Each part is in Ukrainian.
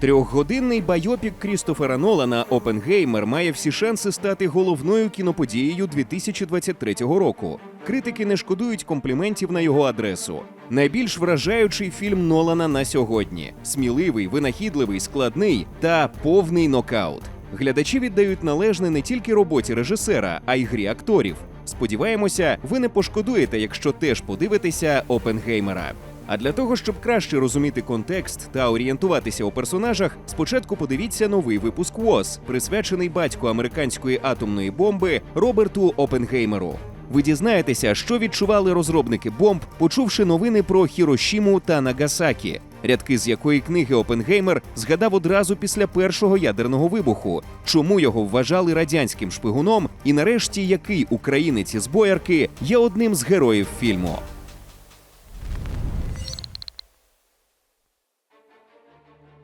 Трьохгодинний байопік Крістофера Нолана Опенгеймер має всі шанси стати головною кіноподією 2023 року. Критики не шкодують компліментів на його адресу. Найбільш вражаючий фільм Нолана на сьогодні: сміливий, винахідливий, складний та повний нокаут. Глядачі віддають належне не тільки роботі режисера, а й грі акторів. Сподіваємося, ви не пошкодуєте, якщо теж подивитеся Опенгеймера. А для того, щоб краще розуміти контекст та орієнтуватися у персонажах, спочатку подивіться новий випуск ВОЗ, присвячений батьку американської атомної бомби Роберту Опенгеймеру. Ви дізнаєтеся, що відчували розробники бомб, почувши новини про Хірошіму та Нагасакі, рядки з якої книги Опенгеймер згадав одразу після першого ядерного вибуху, чому його вважали радянським шпигуном, і нарешті який українець із боярки є одним з героїв фільму.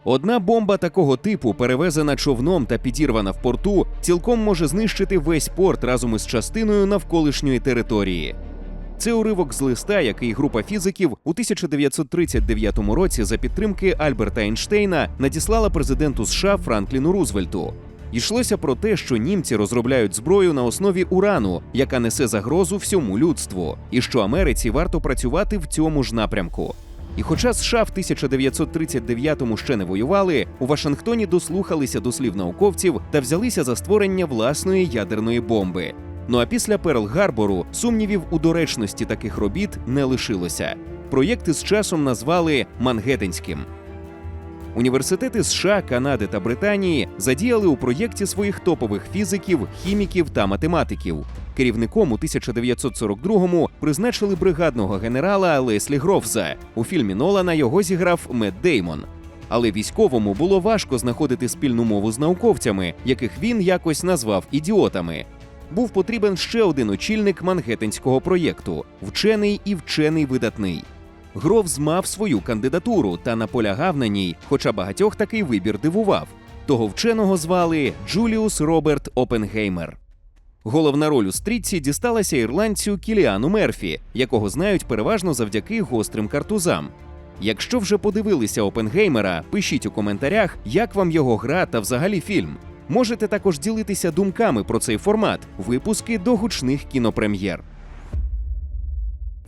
Одна бомба такого типу, перевезена човном та підірвана в порту, цілком може знищити весь порт разом із частиною навколишньої території. Це уривок з листа, який група фізиків у 1939 році за підтримки Альберта Ейнштейна надіслала президенту США Франкліну Рузвельту. Йшлося про те, що німці розробляють зброю на основі урану, яка несе загрозу всьому людству, і що Америці варто працювати в цьому ж напрямку. І хоча США в 1939-му ще не воювали, у Вашингтоні дослухалися до слів науковців та взялися за створення власної ядерної бомби. Ну а після Перл-Гарбору сумнівів у доречності таких робіт не лишилося. Проєкти з часом назвали Мангеттенським. Університети США, Канади та Британії задіяли у проєкті своїх топових фізиків, хіміків та математиків. Керівником у 1942-му призначили бригадного генерала Леслі Грофза. У фільмі Нолана його зіграв Мет Деймон. Але військовому було важко знаходити спільну мову з науковцями, яких він якось назвав ідіотами. Був потрібен ще один очільник Мангеттенського проєкту вчений і вчений видатний. Гровз мав свою кандидатуру та наполягав на ній, хоча багатьох такий вибір дивував. Того вченого звали Джуліус Роберт Опенгеймер. Головна роль у стрітці дісталася ірландцю Кіліану Мерфі, якого знають переважно завдяки гострим картузам. Якщо вже подивилися Опенгеймера, пишіть у коментарях, як вам його гра та взагалі фільм. Можете також ділитися думками про цей формат, випуски до гучних кінопрем'єр.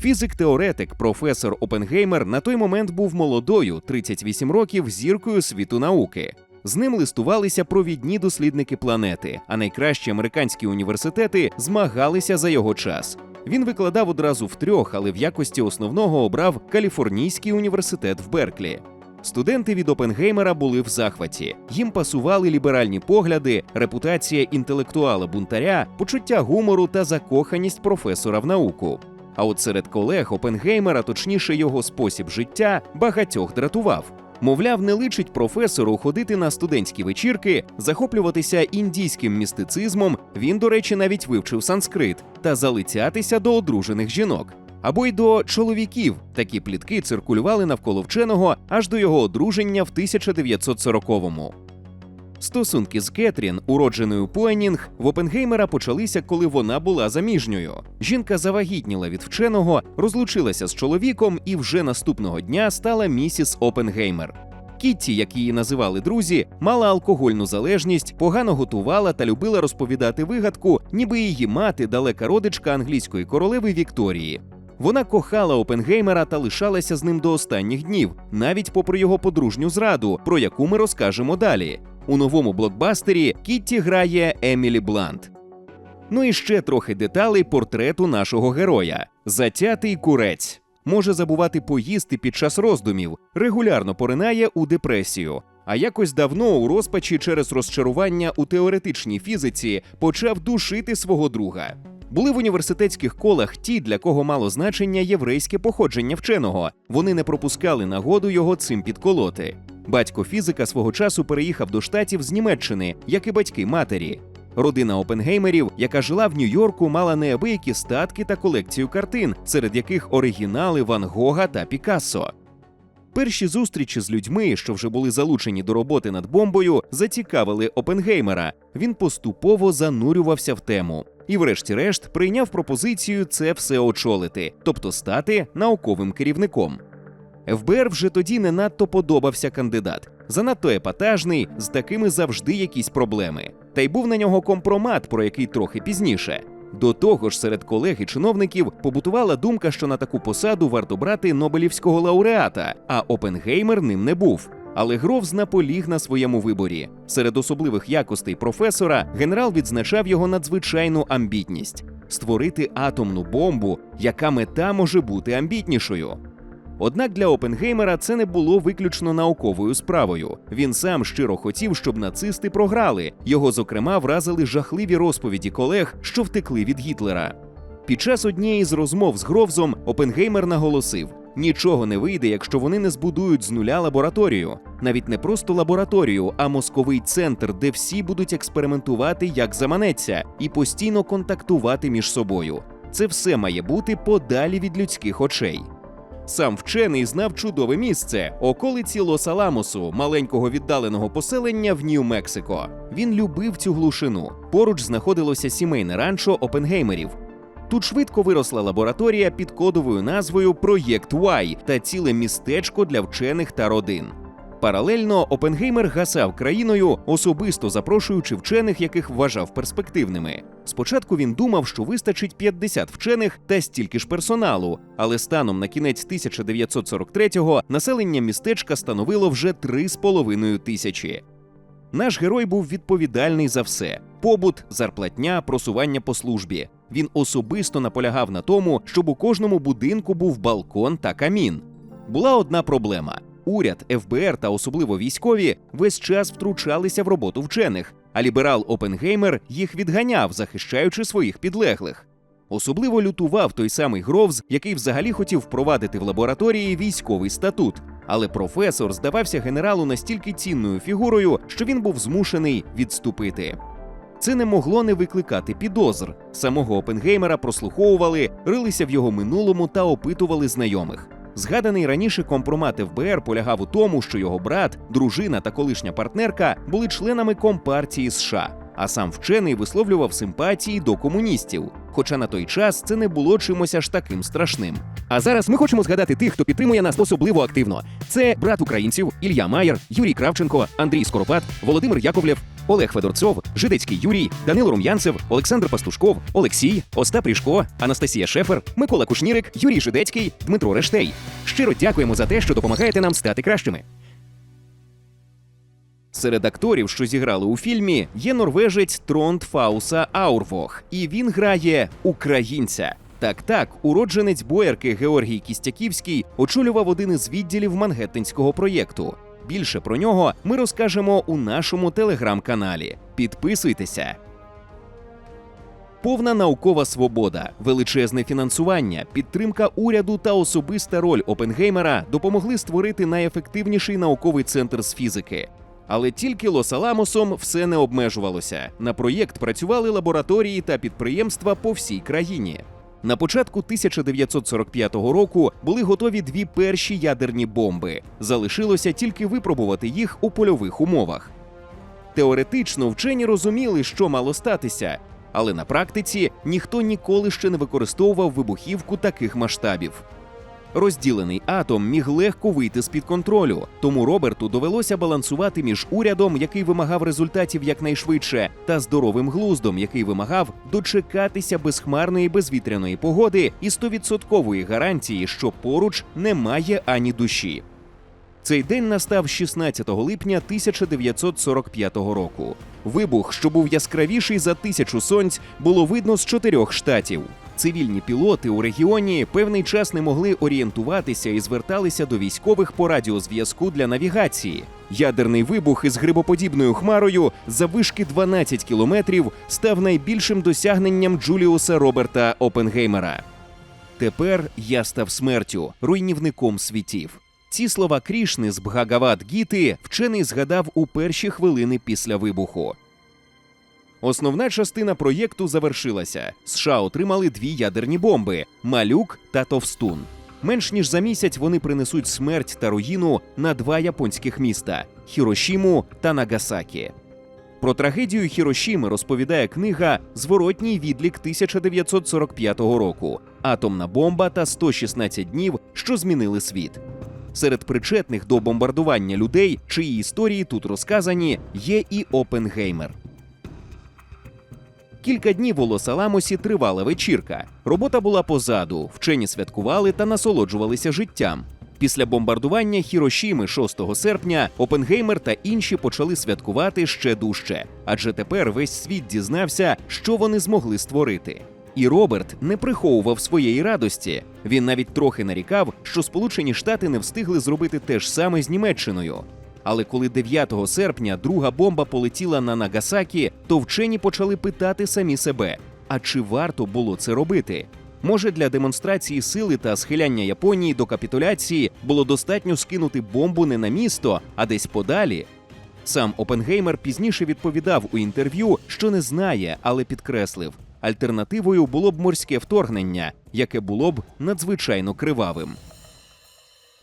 Фізик-теоретик, професор Опенгеймер на той момент був молодою, 38 років, зіркою світу науки. З ним листувалися провідні дослідники планети, а найкращі американські університети змагалися за його час. Він викладав одразу в трьох, але в якості основного обрав Каліфорнійський університет в Берклі. Студенти від Опенгеймера були в захваті. Їм пасували ліберальні погляди, репутація інтелектуала бунтаря, почуття гумору та закоханість професора в науку. А от серед колег Опенгеймера, точніше його спосіб життя, багатьох дратував. Мовляв, не личить професору ходити на студентські вечірки, захоплюватися індійським містицизмом. Він, до речі, навіть вивчив санскрит та залицятися до одружених жінок. Або й до чоловіків такі плітки циркулювали навколо вченого аж до його одруження в 1940-му. Стосунки з Кетрін, уродженою Пуенінг, в Опенгеймера почалися, коли вона була заміжньою. Жінка завагітніла від вченого, розлучилася з чоловіком і вже наступного дня стала місіс Опенгеймер. Кітті, як її називали друзі, мала алкогольну залежність, погано готувала та любила розповідати вигадку, ніби її мати далека родичка англійської королеви Вікторії. Вона кохала Опенгеймера та лишалася з ним до останніх днів, навіть попри його подружню зраду, про яку ми розкажемо далі. У новому блокбастері Кітті грає Емілі Блант. Ну і ще трохи деталей портрету нашого героя: затятий курець. Може забувати поїсти під час роздумів, регулярно поринає у депресію. А якось давно у розпачі через розчарування у теоретичній фізиці почав душити свого друга. Були в університетських колах ті, для кого мало значення єврейське походження вченого. Вони не пропускали нагоду його цим підколоти. Батько фізика свого часу переїхав до штатів з Німеччини, як і батьки матері. Родина Опенгеймерів, яка жила в Нью-Йорку, мала неабиякі статки та колекцію картин, серед яких оригінали Ван Гога та Пікассо. Перші зустрічі з людьми, що вже були залучені до роботи над бомбою, зацікавили Опенгеймера. Він поступово занурювався в тему. І, врешті-решт, прийняв пропозицію це все очолити, тобто стати науковим керівником. ФБР вже тоді не надто подобався кандидат. Занадто епатажний, з такими завжди якісь проблеми. Та й був на нього компромат, про який трохи пізніше. До того ж, серед колег і чиновників побутувала думка, що на таку посаду варто брати Нобелівського лауреата, а Опенгеймер ним не був. Але Гровз наполіг на своєму виборі. Серед особливих якостей професора генерал відзначав його надзвичайну амбітність створити атомну бомбу, яка мета може бути амбітнішою. Однак для Опенгеймера це не було виключно науковою справою. Він сам щиро хотів, щоб нацисти програли. Його, зокрема, вразили жахливі розповіді колег, що втекли від Гітлера. Під час однієї з розмов з Гровзом Опенгеймер наголосив: нічого не вийде, якщо вони не збудують з нуля лабораторію. Навіть не просто лабораторію, а мозковий центр, де всі будуть експериментувати як заманеться, і постійно контактувати між собою. Це все має бути подалі від людських очей. Сам вчений знав чудове місце околиці Лос-Аламосу, маленького віддаленого поселення в Нью-Мексико. Він любив цю глушину. Поруч знаходилося сімейне ранчо Опенгеймерів. Тут швидко виросла лабораторія під кодовою назвою Проєкт Y та ціле містечко для вчених та родин. Паралельно Опенгеймер гасав країною, особисто запрошуючи вчених, яких вважав перспективними. Спочатку він думав, що вистачить 50 вчених та стільки ж персоналу, але станом на кінець 1943-го населення містечка становило вже 3,5 тисячі. Наш герой був відповідальний за все: побут, зарплатня, просування по службі. Він особисто наполягав на тому, щоб у кожному будинку був балкон та камін. Була одна проблема: уряд, ФБР та особливо військові весь час втручалися в роботу вчених, а ліберал Опенгеймер їх відганяв, захищаючи своїх підлеглих. Особливо лютував той самий Гровз, який взагалі хотів впровадити в лабораторії військовий статут. Але професор здавався генералу настільки цінною фігурою, що він був змушений відступити. Це не могло не викликати підозр. Самого Опенгеймера прослуховували, рилися в його минулому та опитували знайомих. Згаданий раніше компромат ФБР полягав у тому, що його брат, дружина та колишня партнерка були членами компартії США, а сам вчений висловлював симпатії до комуністів. Хоча на той час це не було чимось аж таким страшним. А зараз ми хочемо згадати тих, хто підтримує нас особливо активно. Це брат українців Ілля Маєр, Юрій Кравченко, Андрій Скоропад, Володимир Яковлев, Олег Федорцов, Жидецький Юрій, Данило Рум'янцев, Олександр Пастушков, Олексій, Остап Ріжко, Анастасія Шефер, Микола Кушнірик, Юрій Жидецький, Дмитро Рештей. Щиро дякуємо за те, що допомагаєте нам стати кращими. Серед акторів, що зіграли у фільмі, є норвежець Тронд Фауса Аурвох, і він грає українця. Так, так, уродженець боярки Георгій Кістяківський очолював один із відділів Мангеттенського проєкту. Більше про нього ми розкажемо у нашому телеграм-каналі. Підписуйтеся. Повна наукова свобода, величезне фінансування, підтримка уряду та особиста роль Опенгеймера допомогли створити найефективніший науковий центр з фізики. Але тільки Лос-Аламосом все не обмежувалося. На проєкт працювали лабораторії та підприємства по всій країні. На початку 1945 року були готові дві перші ядерні бомби. Залишилося тільки випробувати їх у польових умовах. Теоретично вчені розуміли, що мало статися, але на практиці ніхто ніколи ще не використовував вибухівку таких масштабів. Розділений атом міг легко вийти з-під контролю, тому Роберту довелося балансувати між урядом, який вимагав результатів якнайшвидше, та здоровим глуздом, який вимагав дочекатися безхмарної безвітряної погоди і стовідсоткової гарантії, що поруч немає ані душі. Цей день настав 16 липня 1945 року. Вибух, що був яскравіший за тисячу сонць, було видно з чотирьох штатів. Цивільні пілоти у регіоні певний час не могли орієнтуватися і зверталися до військових по радіозв'язку для навігації. Ядерний вибух із грибоподібною хмарою за вишки 12 кілометрів став найбільшим досягненням Джуліуса Роберта Опенгеймера. Тепер я став смертю, руйнівником світів. Ці слова Крішни з Бхагават Гіти вчений згадав у перші хвилини після вибуху. Основна частина проєкту завершилася. США отримали дві ядерні бомби малюк та товстун. Менш ніж за місяць вони принесуть смерть та руїну на два японських міста Хірошіму та Нагасакі. Про трагедію Хірошіми розповідає книга Зворотній відлік 1945 року Атомна бомба та 116 днів, що змінили світ. серед причетних до бомбардування людей, чиї історії тут розказані, є і Опенгеймер. Кілька днів у Лос-Аламосі тривала вечірка. Робота була позаду, вчені святкували та насолоджувалися життям. Після бомбардування Хірошіми 6 серпня Опенгеймер та інші почали святкувати ще дужче, адже тепер весь світ дізнався, що вони змогли створити. І Роберт не приховував своєї радості. Він навіть трохи нарікав, що Сполучені Штати не встигли зробити те ж саме з Німеччиною. Але коли 9 серпня друга бомба полетіла на Нагасакі, то вчені почали питати самі себе: а чи варто було це робити? Може, для демонстрації сили та схиляння Японії до капітуляції було достатньо скинути бомбу не на місто, а десь подалі? Сам Опенгеймер пізніше відповідав у інтерв'ю, що не знає, але підкреслив: альтернативою було б морське вторгнення, яке було б надзвичайно кривавим.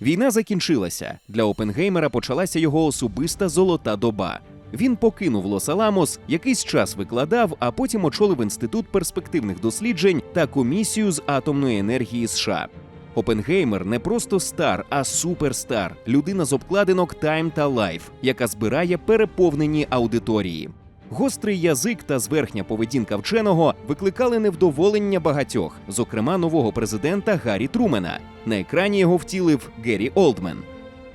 Війна закінчилася. Для Опенгеймера почалася його особиста золота доба. Він покинув Лос-Аламос, якийсь час викладав, а потім очолив інститут перспективних досліджень та комісію з атомної енергії США. Опенгеймер не просто стар, а суперстар, людина з обкладинок Time та Life, яка збирає переповнені аудиторії. Гострий язик та зверхня поведінка вченого викликали невдоволення багатьох, зокрема нового президента Гаррі Трумена. На екрані його втілив Геррі Олдмен.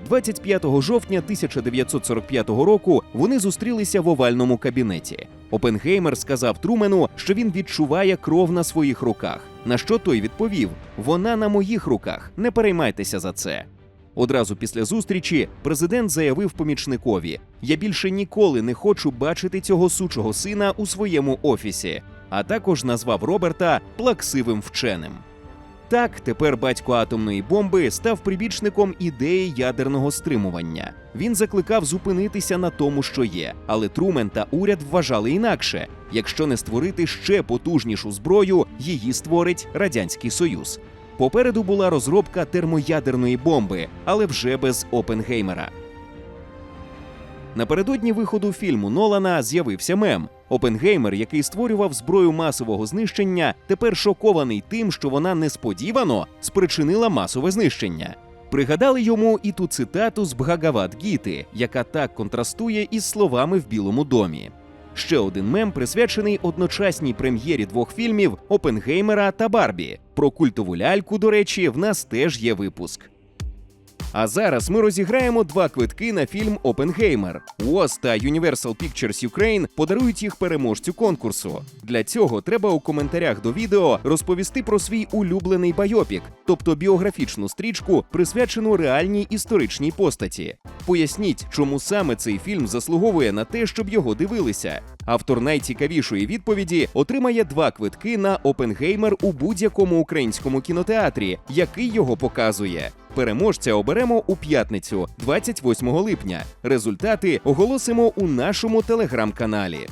25 жовтня 1945 року вони зустрілися в овальному кабінеті. Опенгеймер сказав Трумену, що він відчуває кров на своїх руках. На що той відповів: Вона на моїх руках, не переймайтеся за це. Одразу після зустрічі президент заявив помічникові: Я більше ніколи не хочу бачити цього сучого сина у своєму офісі, а також назвав Роберта плаксивим вченим. Так, тепер батько атомної бомби став прибічником ідеї ядерного стримування. Він закликав зупинитися на тому, що є, але Трумен та уряд вважали інакше: якщо не створити ще потужнішу зброю, її створить радянський союз. Попереду була розробка термоядерної бомби, але вже без Опенгеймера. Напередодні виходу фільму Нолана з'явився мем. Опенгеймер, який створював зброю масового знищення, тепер шокований тим, що вона несподівано спричинила масове знищення. Пригадали йому і ту цитату з Бхагават Гіти, яка так контрастує із словами в Білому домі. Ще один мем присвячений одночасній прем'єрі двох фільмів Опенгеймера та Барбі. Про культову ляльку, до речі, в нас теж є випуск. А зараз ми розіграємо два квитки на фільм Опенгеймер. УОЗ та Universal Pictures Ukraine подарують їх переможцю конкурсу. Для цього треба у коментарях до відео розповісти про свій улюблений байопік, тобто біографічну стрічку, присвячену реальній історичній постаті. Поясніть, чому саме цей фільм заслуговує на те, щоб його дивилися. Автор найцікавішої відповіді отримає два квитки на Опенгеймер у будь-якому українському кінотеатрі, який його показує. Переможця оберемо у п'ятницю, 28 липня. Результати оголосимо у нашому телеграм-каналі.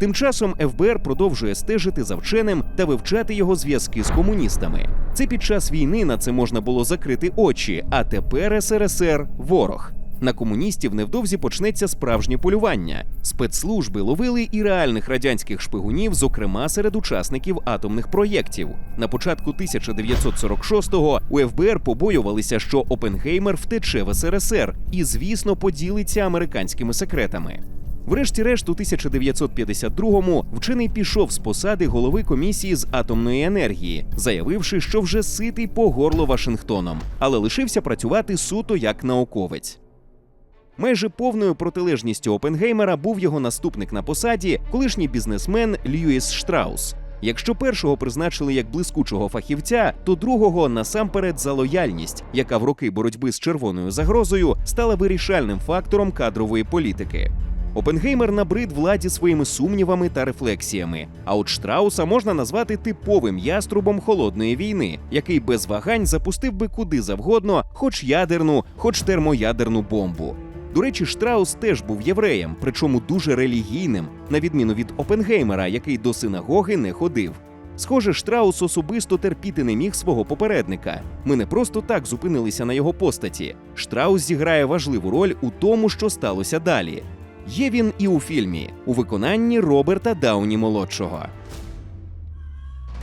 Тим часом ФБР продовжує стежити за вченим та вивчати його зв'язки з комуністами. Це під час війни на це можна було закрити очі, а тепер СРСР ворог. На комуністів невдовзі почнеться справжнє полювання. Спецслужби ловили і реальних радянських шпигунів, зокрема серед учасників атомних проєктів. На початку 1946-го у ФБР побоювалися, що Опенгеймер втече в СРСР і, звісно, поділиться американськими секретами. Врешті-решт, у 1952-му вчений пішов з посади голови комісії з атомної енергії, заявивши, що вже ситий по горло Вашингтоном, але лишився працювати суто як науковець. Майже повною протилежністю Опенгеймера був його наступник на посаді, колишній бізнесмен Льюіс Штраус. Якщо першого призначили як блискучого фахівця, то другого насамперед за лояльність, яка в роки боротьби з червоною загрозою стала вирішальним фактором кадрової політики. Опенгеймер набрид владі своїми сумнівами та рефлексіями. А от Штрауса можна назвати типовим яструбом холодної війни, який без вагань запустив би куди завгодно, хоч ядерну, хоч термоядерну бомбу. До речі, Штраус теж був євреєм, причому дуже релігійним, на відміну від Опенгеймера, який до синагоги не ходив. Схоже, Штраус особисто терпіти не міг свого попередника. Ми не просто так зупинилися на його постаті. Штраус зіграє важливу роль у тому, що сталося далі. Є він і у фільмі у виконанні Роберта Дауні молодшого.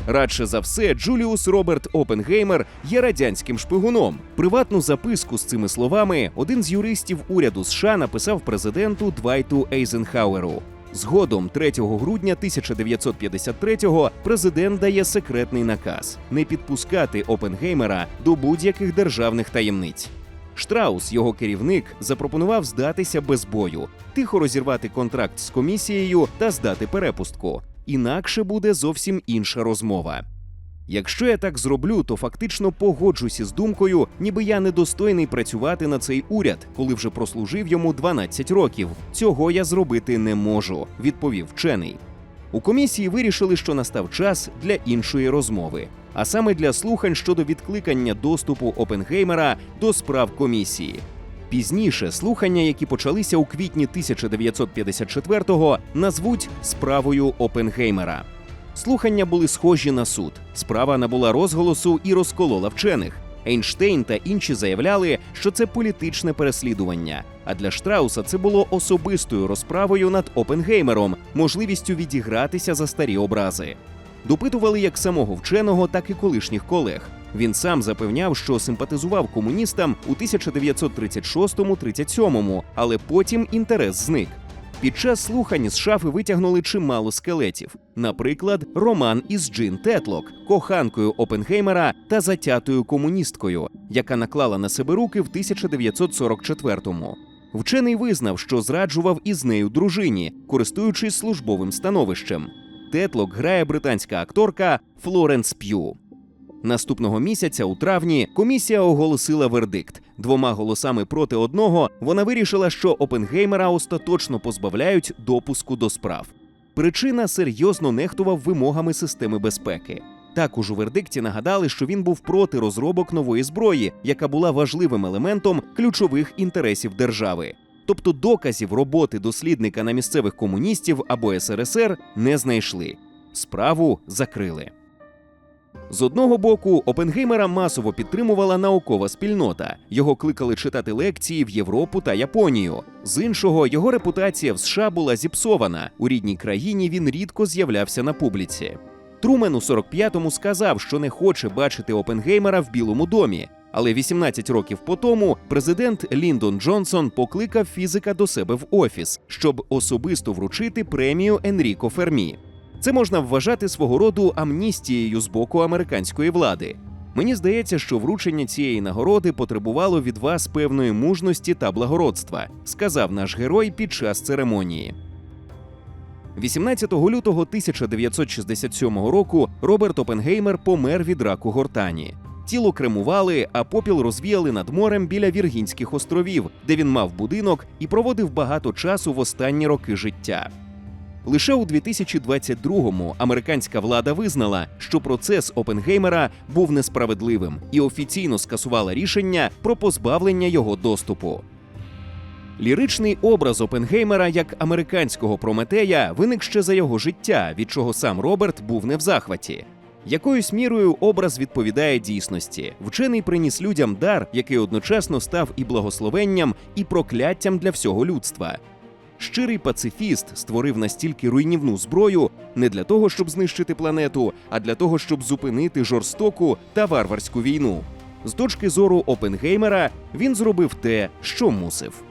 Радше за все, Джуліус Роберт Опенгеймер є радянським шпигуном. Приватну записку з цими словами один з юристів уряду США написав президенту Двайту Ейзенхауеру. Згодом, 3 грудня 1953-го, президент дає секретний наказ не підпускати Опенгеймера до будь-яких державних таємниць. Штраус, його керівник, запропонував здатися без бою, тихо розірвати контракт з комісією та здати перепустку. Інакше буде зовсім інша розмова. Якщо я так зроблю, то фактично погоджуся з думкою, ніби я недостойний працювати на цей уряд, коли вже прослужив йому 12 років. Цього я зробити не можу, відповів вчений. У комісії вирішили, що настав час для іншої розмови, а саме для слухань щодо відкликання доступу Опенгеймера до справ комісії. Пізніше слухання, які почалися у квітні 1954-го, назвуть справою Опенгеймера. Слухання були схожі на суд. Справа набула розголосу і розколола вчених. Ейнштейн та інші заявляли, що це політичне переслідування. А для Штрауса це було особистою розправою над Опенгеймером, можливістю відігратися за старі образи. Допитували як самого вченого, так і колишніх колег. Він сам запевняв, що симпатизував комуністам у 1936-37, але потім інтерес зник. Під час слухань з шафи витягнули чимало скелетів. Наприклад, роман із Джин Тетлок, коханкою Опенгеймера та затятою комуністкою, яка наклала на себе руки в 1944-му. Вчений визнав, що зраджував із нею дружині, користуючись службовим становищем. Тетлок грає британська акторка Флоренс П'ю. Наступного місяця, у травні, комісія оголосила вердикт. Двома голосами проти одного вона вирішила, що Опенгеймера остаточно позбавляють допуску до справ. Причина серйозно нехтував вимогами системи безпеки. Також у вердикті нагадали, що він був проти розробок нової зброї, яка була важливим елементом ключових інтересів держави. Тобто доказів роботи дослідника на місцевих комуністів або СРСР не знайшли. Справу закрили. З одного боку, Опенгеймера масово підтримувала наукова спільнота. Його кликали читати лекції в Європу та Японію. З іншого, його репутація в США була зіпсована. У рідній країні він рідко з'являвся на публіці. Трумен у 45-му сказав, що не хоче бачити Опенгеймера в Білому домі. Але 18 років по тому президент Ліндон Джонсон покликав фізика до себе в офіс, щоб особисто вручити премію Енріко Фермі. Це можна вважати свого роду амністією з боку американської влади. Мені здається, що вручення цієї нагороди потребувало від вас певної мужності та благородства, сказав наш герой під час церемонії. 18 лютого 1967 року Роберт Опенгеймер помер від раку гортані. Тіло кремували, а попіл розвіяли над морем біля Віргінських островів, де він мав будинок і проводив багато часу в останні роки життя. Лише у 2022-му американська влада визнала, що процес Опенгеймера був несправедливим і офіційно скасувала рішення про позбавлення його доступу. Ліричний образ Опенгеймера як американського прометея виник ще за його життя, від чого сам Роберт був не в захваті. Якоюсь мірою образ відповідає дійсності. Вчений приніс людям дар, який одночасно став і благословенням, і прокляттям для всього людства. Щирий пацифіст створив настільки руйнівну зброю не для того, щоб знищити планету, а для того, щоб зупинити жорстоку та варварську війну. З точки зору Опенгеймера він зробив те, що мусив.